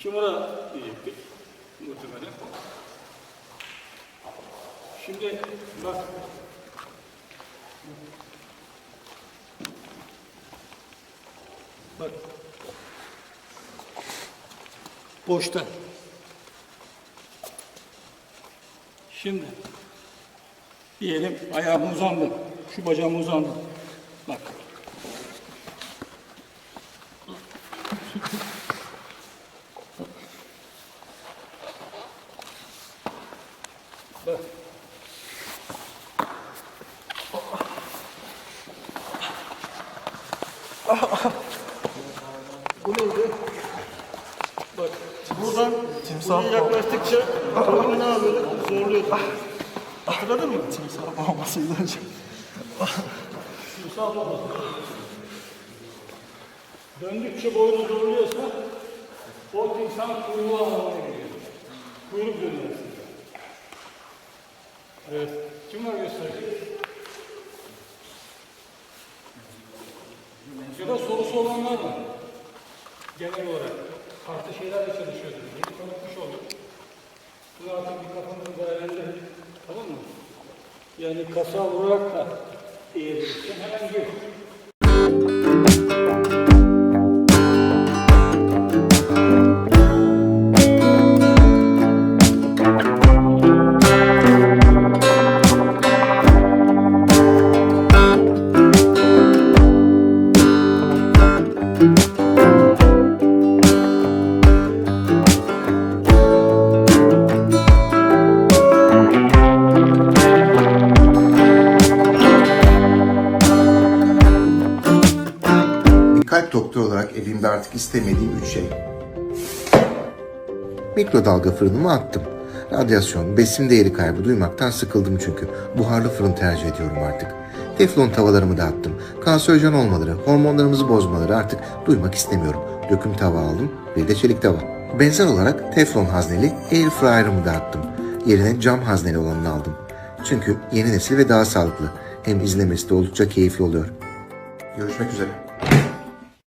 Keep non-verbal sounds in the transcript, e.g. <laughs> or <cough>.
Kimura diyecektik muhtemelen. Şimdi bak Bak. Boşta. Şimdi diyelim ayağım uzandı. Şu bacağım uzandı. Bak. <laughs> Bu neydi? Bak buradan buraya yaklaştıkça kolunu <laughs> ne yapıyorduk? Zorluyorduk. Hatırladın mı? Timsah olmasıydı hocam. Timsah babası. Döndükçe boynu zorluyorsa o timsah kuyruğu anlamına geliyor. Kuyruk dönüyor. Evet. Kim var gösterecek? Ya da sorusu olanlar var. Genel olarak. Farklı şeylerle çalışıyorduk. Yeni tanıtmış olduk. Bunu artık bir kafamızı değerlendirelim. Tamam mı? Yani kasa vurarak da eğebilirsin. Hemen gir. Kalp doktoru olarak evimde artık istemediğim üç şey. Mikrodalga fırınımı attım. Radyasyon, besin değeri kaybı duymaktan sıkıldım çünkü. Buharlı fırın tercih ediyorum artık. Teflon tavalarımı da attım. Kanserojen olmaları, hormonlarımızı bozmaları artık duymak istemiyorum. Döküm tava aldım, bir de çelik tava. Benzer olarak teflon hazneli air fryer'ımı da attım. Yerine cam hazneli olanını aldım. Çünkü yeni nesil ve daha sağlıklı. Hem izlemesi de oldukça keyifli oluyor. Görüşmek üzere.